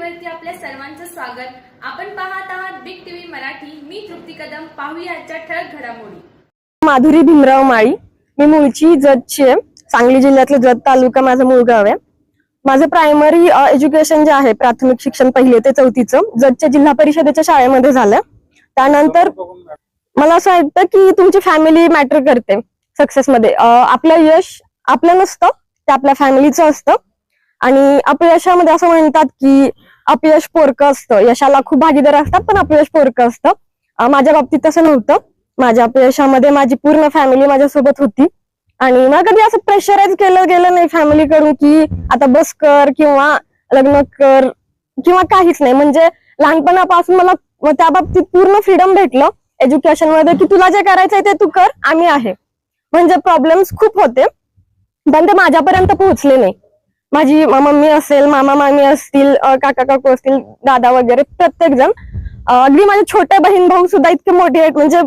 टीव्हीवरती आपल्या सर्वांचं स्वागत. आपण पाहत आहात बिग टीव्ही मराठी. मी तृप्ती कदम. पाहूया आजच्या ठळक घडामोडी. माधुरी भीमराव माळी. मी मूळची जतची आहे सांगली जिल्ह्यातलं जत तालुका माझं मूळ गाव आहे. माझं प्रायमरी एज्युकेशन जे आहे प्राथमिक शिक्षण पहिले ते चौथीचं जतच्या जिल्हा परिषदेच्या शाळेमध्ये झालं. त्यानंतर मला असं वाटतं की तुमची फॅमिली मॅटर करते सक्सेस मध्ये. आपलं यश आपलं नसतं ते आपल्या फॅमिलीचं असतं. आणि अपयशामध्ये असं म्हणतात की अपयश पोरकं असतं. यशाला खूप भागीदार असतात पण अपयश पोरकं असतं. माझ्या बाबतीत तसं नव्हतं. माझ्या अपयशामध्ये माझी पूर्ण फॅमिली माझ्यासोबत होती. आणि मला कधी असं प्रेशराईज केलं गेलं नाही फॅमिली कडून की आता बस कर किंवा लग्न कर किंवा काहीच नाही. म्हणजे लहानपणापासून मला त्या बाबतीत पूर्ण फ्रीडम भेटलं. एज्युकेशनमध्ये की तुला जे करायचंय ते तू कर आम्ही आहे. म्हणजे प्रॉब्लेम्स खूप होते. पण ते माझ्यापर्यंत पोहोचले नाही. माझी मम्मी असेल मामा मामी असतील काका काकू असतील दादा वगैरे प्रत्येक जण अगदी माझ्या छोट्या बहीण भाऊ सुद्धा इतके मोठे आहेत. म्हणजे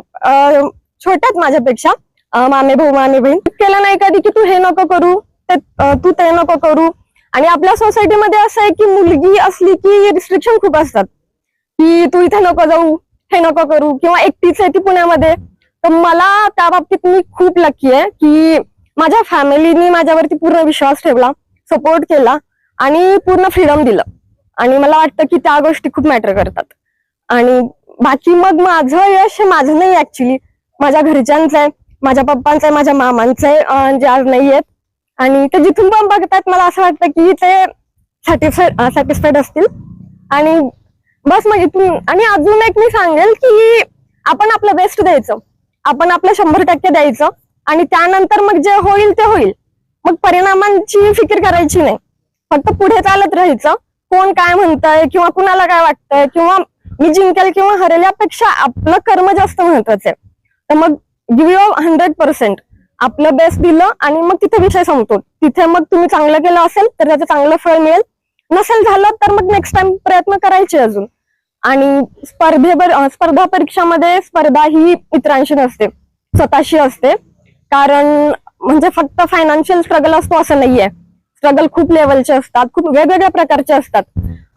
छोट्यात माझ्यापेक्षा. मामे भाऊ मामे बहीण. केलं नाही कधी की तू हे नको करू ते तू ते नको करू. आणि आपल्या सोसायटीमध्ये असं आहे की मुलगी असली की रिस्ट्रिक्शन खूप असतात. की तू इथे नको जाऊ हे नको करू किंवा एकटीच आहे ती पुण्यामध्ये. तर मला त्या बाबतीत मी खूप लकी आहे की माझ्या फॅमिलीनी माझ्यावरती पूर्ण विश्वास ठेवला. सपोर्ट केला आणि पूर्ण फ्रीडम दिलं. आणि मला वाटतं की त्या गोष्टी खूप मॅटर करतात. आणि बाकी मग माझं यश हे माझं नाही ऍक्च्युली माझ्या घरच्यांचं आहे माझ्या पप्पांचं आहे माझ्या मामांचं आहे जे आज नाही आहेत. आणि ते जिथून पण बघतात मला असं वाटतं की ते सॅटिस्फाईड सॅटिस्फाईड असतील. आणि बस मग इथून आणि अजून एक मी सांगेल की आपण आपलं बेस्ट द्यायचं. आपण आपलं शंभर टक्के द्यायचं. आणि त्यानंतर मग जे होईल ते होईल. मग परिणामांची फिकीर करायची नाही. फक्त पुढे चालत राहायचं. कोण काय म्हणतंय किंवा कुणाला काय वाटतंय किंवा मी जिंकेल किंवा हरेल यापेक्षा आपलं कर्म जास्त महत्वाचं आहे. तर मग गिव्ह यू हंड्रेड पर्सेंट आपलं बेस्ट दिलं आणि मग तिथे विषय संपतो. तिथे मग तुम्ही चांगलं केलं असेल तर त्याचं चांगलं फळ मिळेल. नसेल झालं तर मग नेक्स्ट टाइम प्रयत्न करायचे अजून. आणि स्पर्धेवर स्पर्धा परीक्षामध्ये स्पर्धा ही इतरांशी नसते. स्वतःशी असते. कारण म्हणजे फक्त फायनान्शियल स्ट्रगल असतो असं नाहीये. स्ट्रगल खूप लेवलचे असतात खूप वेगवेगळ्या प्रकारचे असतात.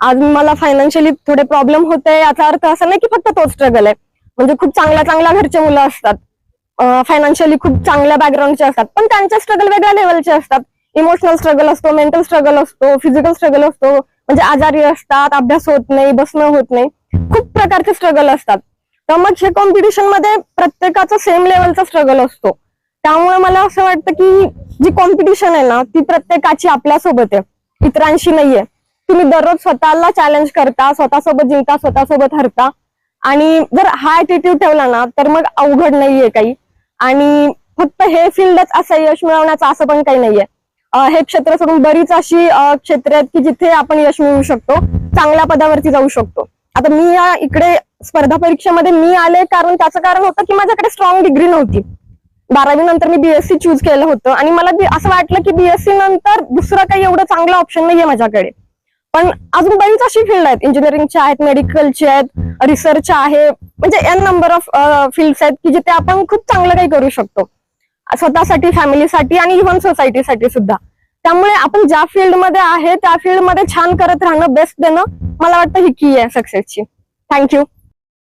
आज मला फायनान्शियली थोडे प्रॉब्लेम होते याचा अर्थ असा नाही की फक्त तोच स्ट्रगल आहे. म्हणजे खूप चांगल्या चांगल्या घरचे मुलं असतात. फायनान्शियली खूप चांगल्या बॅकग्राऊंडचे असतात. पण त्यांचे स्ट्रगल वेगळ्या लेवलचे असतात. इमोशनल स्ट्रगल असतो मेंटल स्ट्रगल असतो फिजिकल स्ट्रगल असतो. म्हणजे आजारी असतात अभ्यास होत नाही बसणं होत नाही. खूप प्रकारचे स्ट्रगल असतात. तर मग हे कॉम्पिटिशनमध्ये प्रत्येकाचा सेम लेवलचा स्ट्रगल असतो. त्यामुळे मला असं वाटतं की जी कॉम्पिटिशन आहे ना ती प्रत्येकाची आपल्यासोबत आहे. इतरांशी नाहीये. तुम्ही दररोज स्वतःला चॅलेंज करता स्वतःसोबत जिंकता स्वतःसोबत हरता. आणि जर हा ऍटिट्यूड ठेवला ना तर मग अवघड नाहीये काही. आणि फक्त हे फील्डच असं यश मिळवण्याचं असं पण काही नाहीये. हे क्षेत्र सोडून बरीच अशी क्षेत्र आहेत की जिथे आपण यश मिळवू शकतो चांगल्या पदावरती जाऊ शकतो. आता मी या इकडे स्पर्धा परीक्षेमध्ये मी आले कारण त्याचं कारण होतं की माझ्याकडे स्ट्रॉंग डिग्री नव्हती. बारावी नंतर मी बीएससी चूज केलं होतं. आणि मला असं वाटलं की बीएससी नंतर दुसरं काही एवढं चांगलं ऑप्शन नाहीये माझ्याकडे. पण अजून बरीच अशी फील्ड आहेत. इंजिनिअरिंगच्या आहेत मेडिकलच्या आहेत रिसर्च आहे. म्हणजे एन नंबर ऑफ फील्ड्स आहेत की जिथे आपण खूप चांगलं काही करू शकतो. स्वतःसाठी फॅमिलीसाठी आणि इव्हन सोसायटीसाठी सुद्धा. त्यामुळे आपण ज्या फील्डमध्ये आहे त्या फील्डमध्ये छान करत राहणं बेस्ट देणं मला वाटतं ही की आहे सक्सेसची थँक्यू